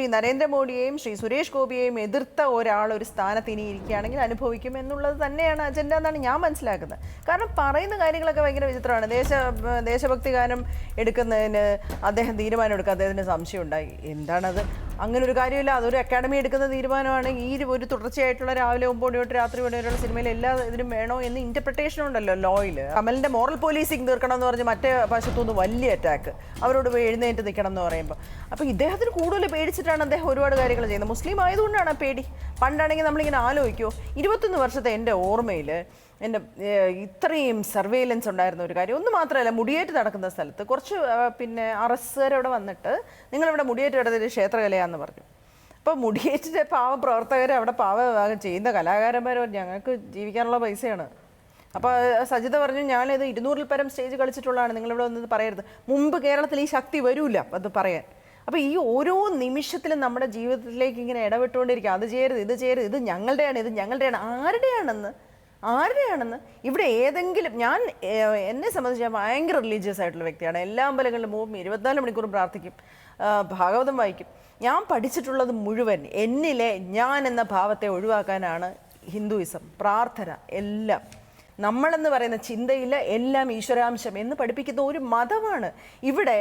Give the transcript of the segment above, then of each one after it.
ശ്രീ നരേന്ദ്രമോദിയെയും ശ്രീ സുരേഷ് ഗോപിയെയും എതിർത്ത ഒരാൾ ഒരു സ്ഥാനത്ത് ഇനി ഇരിക്കുകയാണെങ്കിൽ അനുഭവിക്കും എന്നുള്ളത് തന്നെയാണ് അജണ്ട എന്നാണ് ഞാൻ മനസ്സിലാക്കുന്നത്. കാരണം പറയുന്ന കാര്യങ്ങളൊക്കെ ഭയങ്കര വിചിത്രമാണ്. ദേശ ദേശഭക്തി ഗാനം എടുക്കുന്നതിന് അദ്ദേഹം തീരുമാനം എടുക്കുക അദ്ദേഹത്തിന് സംശയം ഉണ്ടായി എന്താണത്? അങ്ങനെ ഒരു കാര്യമില്ല. അതൊരു അക്കാഡമി എടുക്കുന്ന തീരുമാനമാണ്. ഈ ഒരു- തുടർച്ചയായിട്ടുള്ള രാവിലെ ഒമ്പത് തൊട്ട് രാത്രി മണി വരെയുള്ള സിനിമയിൽ എല്ലാ ഇതിനും വേണോ എന്ന് ഇന്റർപ്രിട്ടേഷൻ ഉണ്ടല്ലോ ലോയിൽ. കമലിന്റെ മോറൽ പോലീസിങ് തീർക്കണം എന്ന് പറഞ്ഞ് മറ്റേ വശത്തുനിന്ന് വലിയ അറ്റാക്ക് അവരോട് എഴുന്നേറ്റ് നിൽക്കണം എന്ന് പറയുമ്പോൾ അപ്പൊ ഇദ്ദേഹത്തിന് കൂടുതൽ പേടിച്ചിട്ടാണ് അദ്ദേഹം ഒരുപാട് കാര്യങ്ങൾ ചെയ്യുന്നത്. മുസ്ലിം ആയതുകൊണ്ടാണ് പേടി. പണ്ടാണെങ്കിൽ നമ്മളിങ്ങനെ ആലോചിക്കുമോ ഇരുപത്തൊന്ന് വർഷത്തെ എന്റെ ഓർമ്മയിൽ എന്റെ ഇത്രയും സർവേലൻസ് ഉണ്ടായിരുന്ന ഒരു കാര്യം. ഒന്ന് മാത്രമല്ല മുടിയേറ്റ് നടക്കുന്ന സ്ഥലത്ത് കുറച്ച് പിന്നെ അറസ്റ്റുകാരവിടെ വന്നിട്ട് നിങ്ങളിവിടെ മുടിയേറ്റ് നടത്തിയ ക്ഷേത്രകലയാന്ന് പറഞ്ഞു. അപ്പോൾ മുടിയേറ്റിന്റെ പാവ പ്രവർത്തകർ അവിടെ പാവ ചെയ്യുന്ന കലാകാരന്മാരോ ഞങ്ങൾക്ക് ജീവിക്കാനുള്ള പൈസയാണ്. അപ്പോൾ സജിത പറഞ്ഞു ഞാനിത് ഇരുന്നൂറിൽ പരം സ്റ്റേജ് കളിച്ചിട്ടുള്ളതാണ്. നിങ്ങളിവിടെ വന്നത് പറയരുത്. മുമ്പ് കേരളത്തിൽ ഈ ശക്തി വരൂല അത് പറയാൻ. അപ്പോൾ ഈ ഓരോ നിമിഷത്തിലും നമ്മുടെ ജീവിതത്തിലേക്ക് ഇങ്ങനെ ഇടപെട്ടുകൊണ്ടിരിക്കുക. അത് ചെയ്യരുത് ഇത് ചെയ്യരുത് ഇത് ഞങ്ങളുടെയാണ് ഇത് ഞങ്ങളുടെയാണ്. ആരുടെയാണെന്ന് ആരുടെയാണെന്ന് ഇവിടെ ഏതെങ്കിലും ഞാൻ എന്നെ സംബന്ധിച്ച് ഞാൻ ഭയങ്കര റിലീജിയസ് ആയിട്ടുള്ള വ്യക്തിയാണ്. എല്ലാ അമ്പലങ്ങളിലും പോകും ഇരുപത്തിനാല് മണിക്കൂറും പ്രാർത്ഥിക്കും ഭാഗവതം വായിക്കും. ഞാൻ പഠിച്ചിട്ടുള്ളത് മുഴുവൻ എന്നിലെ ഞാൻ എന്ന ഭാവത്തെ ഒഴിവാക്കാനാണ് ഹിന്ദുയിസം പ്രാർത്ഥന എല്ലാം. നമ്മളെന്ന് പറയുന്ന ചിന്തയില്ല എല്ലാം ഈശ്വരാംശം എന്ന് പഠിപ്പിക്കുന്ന ഒരു മതമാണ്. ഇവിടെ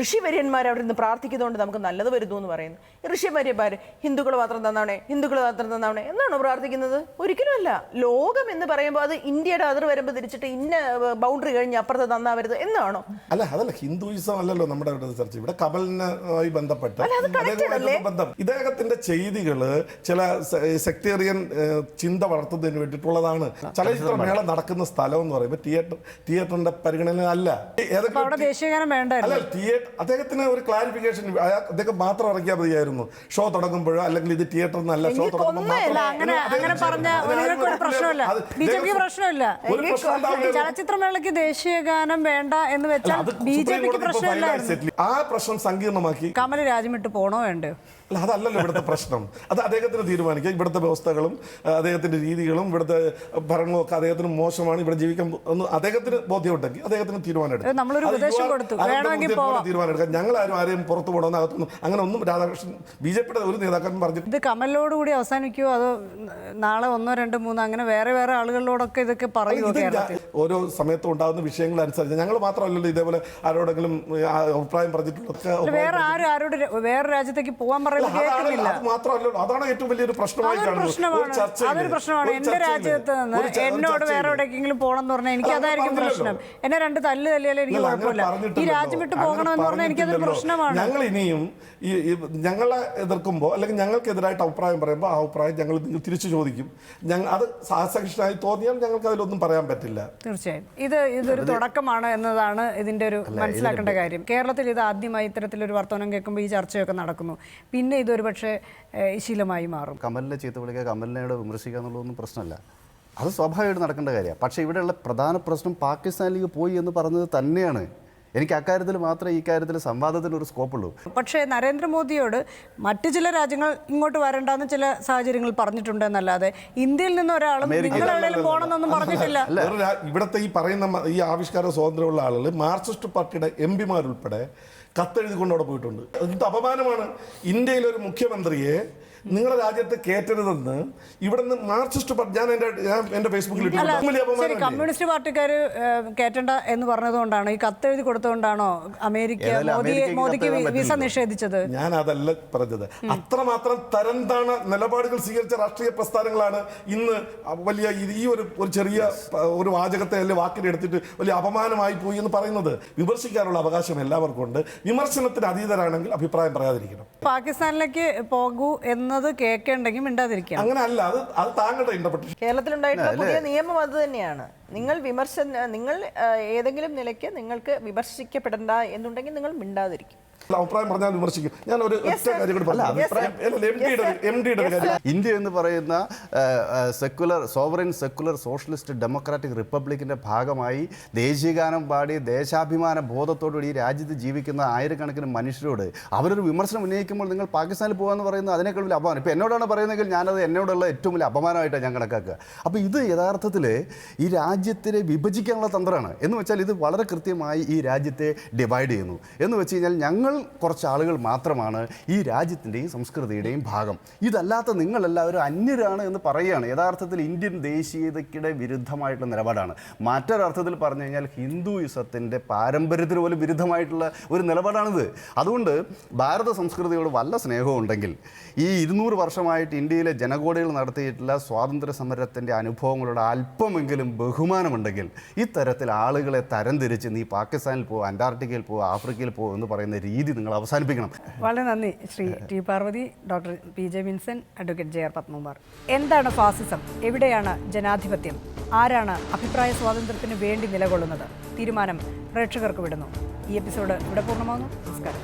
ഋഷിവര്യന്മാർ അവിടെ നിന്ന് പ്രാർത്ഥിക്കുന്നതുകൊണ്ട് നമുക്ക് നല്ലത് വരുന്നു എന്ന് പറയുന്നു. ഋഷിവര്യന്മാർ ഹിന്ദുക്കൾ മാത്രം തന്നാവണേ ഹിന്ദുക്കൾ മാത്രം തന്നാവണേ എന്നാണോ പ്രാർത്ഥിക്കുന്നത്? ഒരിക്കലുമല്ല. ലോകം എന്ന് പറയുമ്പോൾ അത് ഇന്ത്യയുടെ അതിർ വരുമ്പോൾ തിരിച്ചിട്ട് ഇന്ന ബൗണ്ടറി കഴിഞ്ഞ് അപ്പുറത്ത് തന്നാവരുത് എന്നാണോ? അല്ല അതല്ല ഹിന്ദുയിസം അല്ലല്ലോ നമ്മുടെ ഇവിടെ ചർച്ച. ഇവിടെ കമലിനുമായി ബന്ധപ്പെട്ട് ബന്ധം. ഇദ്ദേഹത്തിന്റെ ചെയ്തികൾ ചില സെക്ടേറിയൻ ചിന്ത വളർത്തുന്നതിന് വേണ്ടിയിട്ടുള്ളതാണ്. ചലച്ചിത്രമേള നടക്കുന്ന സ്ഥലം എന്ന് പറയുമ്പോൾ തിയേറ്റർ തിയേറ്ററിന്റെ പരിഗണന അല്ല. അല്ല തിയേറ്റർ അദ്ദേഹത്തിന് ഒരു ക്ലാരിഫിക്കേഷൻ അദ്ദേഹം മാത്രം ഇറക്കിയാൽ മതിയായിരുന്നു. ഷോ തുടങ്ങുമ്പോഴോ അല്ലെങ്കിൽ ഇത് തിയേറ്റർ എന്നല്ല ഷോ. ചലച്ചിത്രമേളയ്ക്ക് ദേശീയഗാനം വേണ്ട എന്ന് വെച്ചാൽ ബി ജെ പിക്ക് ആ പ്രശ്നം സങ്കീർണമാക്കി. കമൽ രാജ്യം വിട്ട് പോണോ വേണ്ടയോ അല്ല അതല്ലല്ലോ ഇവിടുത്തെ പ്രശ്നം. അത് അദ്ദേഹത്തിന് തീരുമാനിക്കുക ഇവിടുത്തെ വ്യവസ്ഥകളും അദ്ദേഹത്തിന്റെ രീതികളും ഇവിടുത്തെ ഭരണവും ഒക്കെ അദ്ദേഹത്തിന് മോശമാണ് ഇവിടെ ജീവിക്കാൻ ഒന്ന് അദ്ദേഹത്തിന് ബോധ്യമുണ്ടെങ്കിൽ അദ്ദേഹത്തിന് തീരുമാനം നമ്മളൊരു ഉപദേശം കൊടുത്തു. തീരുമാനം എടുക്കാം ഞങ്ങൾ ആരും ആരെയും പുറത്തു പോകണമെന്ന് അകത്തുനിന്ന് അങ്ങനെ ഒന്നും രാധാകൃഷ്ണൻ ബി ജെ പിയുടെ ഒരു നേതാക്കളും പറഞ്ഞു ഇത് കമലിനോടുകൂടി അവസാനിക്കുമോ അതോ നാളെ ഒന്നോ രണ്ടോ മൂന്നോ അങ്ങനെ വേറെ വേറെ ആളുകളോടൊക്കെ ഇതൊക്കെ പറയുമോ ഞാൻ- ഓരോ സമയത്തും ഉണ്ടാകുന്ന വിഷയങ്ങൾ അനുസരിച്ച് ഞങ്ങൾ മാത്രമല്ലല്ലോ ഇതേപോലെ ആരോടെങ്കിലും അഭിപ്രായം പറഞ്ഞിട്ടുള്ളതൊക്കെ വേറെ ആരും ആരോട് വേറെ രാജ്യത്തേക്ക് പോകാൻ പറയുന്നത് കേൾക്കുന്നില്ല. മാത്രമല്ലല്ലോ. അതാണ് ഏറ്റവും വലിയൊരു പ്രശ്നമായി കാണുന്നത്. പ്രശ്നമാണ്. അതൊരു എന്റെ രാജ്യത്ത് നിന്ന് എന്നോട് വേറെ. എവിടേക്കെങ്കിലും പോകണം എന്ന് പറഞ്ഞാൽ എനിക്ക് അതായിരിക്കും പ്രശ്നം. എന്നെ രണ്ട് തല്ല് തല്ലിയാലും എനിക്ക് കുഴപ്പമില്ല. ഈ. രാജ്യം വിട്ട് പോകണം എന്ന് പറഞ്ഞാൽ എനിക്കതൊരു പ്രശ്നമാണ്. ഞങ്ങൾ ഇനിയും ഈ ഞങ്ങളെ എതിർക്കുമ്പോൾ അല്ലെങ്കിൽ ഞങ്ങൾക്കെതിരായിട്ട് അഭിപ്രായം പറയുമ്പോൾ ആ അഭിപ്രായം ഞങ്ങൾ നിങ്ങൾ തിരിച്ചു ചോദിക്കും. ഞങ്ങൾ അത് സാഹസകൃഷ്ണായി തോന്നിയാൽ ഞങ്ങൾക്ക് അതിലൊന്നും പറയാൻ പറ്റില്ല. തീർച്ചയായും. ഇത് ഇതൊരു തുടക്കമാണ് എന്നതാണ് ഇതിന്റെ ഒരു മനസ്സിലാക്കേണ്ട കാര്യം. കേരളത്തിൽ ഇത് ആദ്യമായി ഇത്തരത്തിലൊരു വർത്തമാനം കേൾക്കുമ്പോൾ ഈ ചർച്ചയൊക്കെ നടക്കുന്നു. പിന്നെ ഇതൊരു പക്ഷേ ശീലമായി മാറും. കമലിനെ ചീത്ത വിളിക്കുക കമലിനോട് വിമർശിക്കുക എന്നുള്ളതൊന്നും പ്രശ്നമല്ല. അത് സ്വാഭാവികമായിട്ട് നടക്കേണ്ട കാര്യമാണ്. പക്ഷേ ഇവിടെയുള്ള പ്രധാന പ്രശ്നം പാകിസ്ഥാനിലേക്ക് പോയി എന്ന് പറഞ്ഞത് തന്നെയാണ്. എനിക്ക് അക്കാര്യത്തിൽ മാത്രമേ ഈ കാര്യത്തിൽ സംവാദത്തിന് ഒരു സ്കോപ്പ് സ്കോപ്പുള്ളൂ. പക്ഷേ നരേന്ദ്രമോദിയോട് മറ്റു ചില രാജ്യങ്ങൾ ഇങ്ങോട്ട് വരണ്ടെന്ന് ചില സാഹചര്യങ്ങൾ പറഞ്ഞിട്ടുണ്ട് എന്നല്ലാതെ ഇന്ത്യയിൽ നിന്ന് ഒരാളും പോകണമെന്നൊന്നും പറഞ്ഞിട്ടില്ല. ഇവിടുത്തെ ഈ പറയുന്ന ഈ ആവിഷ്കാര സ്വാതന്ത്ര്യമുള്ള ആളുകൾ മാർക്സിസ്റ്റ് പാർട്ടിയുടെ എം പിമാരുൾപ്പെടെ കത്തെഴുതി കൊണ്ടവിടെ പോയിട്ടുണ്ട്. എന്ത് അപമാനമാണ്? ഇന്ത്യയിലെ ഒരു മുഖ്യമന്ത്രിയെ നിങ്ങളുടെ രാജ്യത്ത് കയറ്റരുതെന്ന് നിന്ന് മാർക്സിസ്റ്റ് പാർട്ടി ഞാൻ എന്റെ ഞാൻ എന്റെ ഫേസ്ബുക്കിൽ അല്ല ഇട്ടിട്ടുണ്ട് ശരി കമ്മ്യൂണിസ്റ്റ് പാർട്ടിക്കാർ കേറ്റണ്ട എന്ന് പറഞ്ഞതുകൊണ്ടാണോ ഈ കത്തെഴുതി കൊടുത്തുകൊണ്ടാണോ അമേരിക്ക മോദിക്ക് വിസ. നിഷേധിച്ചത്? ഞാൻ അതല്ല പറഞ്ഞത്. അത്രമാത്രം തരംതാണ നിലപാടുകൾ സ്വീകരിച്ച രാഷ്ട്രീയ പ്രസ്ഥാനങ്ങളാണ് ഇന്ന് വലിയ ഈ- ഒരു ഒരു ചെറിയ ഒരു വാചകത്തെ അല്ലെ വാക്കിനെ എടുത്തിട്ട് വലിയ അപമാനമായി പോയി എന്ന് പറയുന്നത് വിമർശിക്കാനുള്ള അവകാശം എല്ലാവർക്കും ഉണ്ട്. വിമർശനത്തിന് അതീതരാണെങ്കിൽ അഭിപ്രായം പറയാതിരിക്കണം. പാകിസ്ഥാനിലേക്ക് പോകൂ എന്നത് കേൾക്കേണ്ടെങ്കിൽ മിണ്ടാതിരിക്കാം അങ്ങനല്ല അത് അത് താങ്കളുടെ ഇന്റർപ്രിട്ടേഷൻ കേരളത്തിലുണ്ടായിട്ടുള്ള പുതിയ നിയമം അത് തന്നെയാണ്. നിങ്ങൾ വിമർശന നിങ്ങൾ ഏതെങ്കിലും നിലയ്ക്ക് നിങ്ങൾക്ക് വിമർശിക്കപ്പെടണ്ട എന്നുണ്ടെങ്കിൽ നിങ്ങൾ മിണ്ടാതിരിക്കും. അഭിപ്രായം പറഞ്ഞാൽ വിമർശിക്കും. ഞാൻ ഒരു ഒറ്റ കാര്യം കൂടി പറഞ്ഞു ഇന്ത്യ എന്ന് പറയുന്ന secular sovereign secular socialist democratic റിപ്പബ്ലിക്കിന്റെ ഭാഗമായി ദേശീയഗാനം പാടി ദേശാഭിമാന ബോധത്തോടുകൂടി ഈ രാജ്യത്ത് ജീവിക്കുന്ന ആയിരക്കണക്കിന് മനുഷ്യരോട് അവരൊരു വിമർശനം ഉന്നയിക്കുമ്പോൾ നിങ്ങൾ പാകിസ്ഥാനിൽ പോകാന്ന് പറയുന്നത് അതിനേക്കാൾ വലിയ അപമാനം. ഇപ്പം എന്നോടാണ് പറയുന്നതെങ്കിൽ ഞാനത് എന്നോടുള്ള ഏറ്റവും വലിയ അപമാനമായിട്ടാണ് ഞാൻ കണക്കാക്കുക. അപ്പോൾ ഇത് യഥാർത്ഥത്തിൽ ഈ രാജ്യത്തിനെ വിഭജിക്കാനുള്ള തന്ത്രമാണ്. എന്ന് വെച്ചാൽ ഇത് വളരെ കൃത്യമായി ഈ രാജ്യത്തെ ഡിവൈഡ് ചെയ്യുന്നു. എന്ന് വെച്ച് കഴിഞ്ഞാൽ ഞങ്ങൾ കുറച്ച് ആളുകൾ മാത്രമാണ് ഈ രാജ്യത്തിന്റെയും സംസ്കൃതിയുടെയും ഭാഗം. ഇതല്ലാത്ത നിങ്ങളെല്ലാവരും അന്യരാണ് എന്ന് പറയുകയാണ്. യഥാർത്ഥത്തിൽ ഇന്ത്യൻ ദേശീയതയ്ക്കിടെ വിരുദ്ധമായിട്ടുള്ള നിലപാടാണ്. മറ്റൊരർത്ഥത്തിൽ പറഞ്ഞു കഴിഞ്ഞാൽ ഹിന്ദുയിസത്തിന്റെ പാരമ്പര്യത്തിന് പോലും വിരുദ്ധമായിട്ടുള്ള ഒരു നിലപാടാണിത്. അതുകൊണ്ട് ഭാരത സംസ്കൃതിയോട് വല്ല സ്നേഹവും ഉണ്ടെങ്കിൽ ഈ ഇരുന്നൂറ് വർഷമായിട്ട് ഇന്ത്യയിലെ ജനകോടികൾ നടത്തിയിട്ടുള്ള സ്വാതന്ത്ര്യ സമരത്തിന്റെ അനുഭവങ്ങളോട് അല്പമെങ്കിലും ബഹുമാനമുണ്ടെങ്കിൽ ഇത്തരത്തിൽ ആളുകളെ തരംതിരിച്ച് നീ പാകിസ്ഥാനിൽ പോകും അന്റാർട്ടിക്കയിൽ പോകും ആഫ്രിക്കയിൽ പോകും എന്ന് പറയുന്ന രീതി നിങ്ങൾ അവസാനിപ്പിക്കണം. വളരെ നന്ദി Shri T Parvathy doctor P J Vinson advocate J R Padmakumar. എന്താണ് ഫാസിസം? എവിടെയാണ് ജനാധിപത്യം? ആരാണ് അഭിപ്രായ സ്വാതന്ത്ര്യത്തിന് വേണ്ടി നിലകൊള്ളുന്നത്? തീരുമാനം പ്രേക്ഷകർക്ക് വിടുന്നു. ഈ എപ്പിസോഡ് ഇവിടെ പൂർണമാകുന്നു. നമസ്കാരം.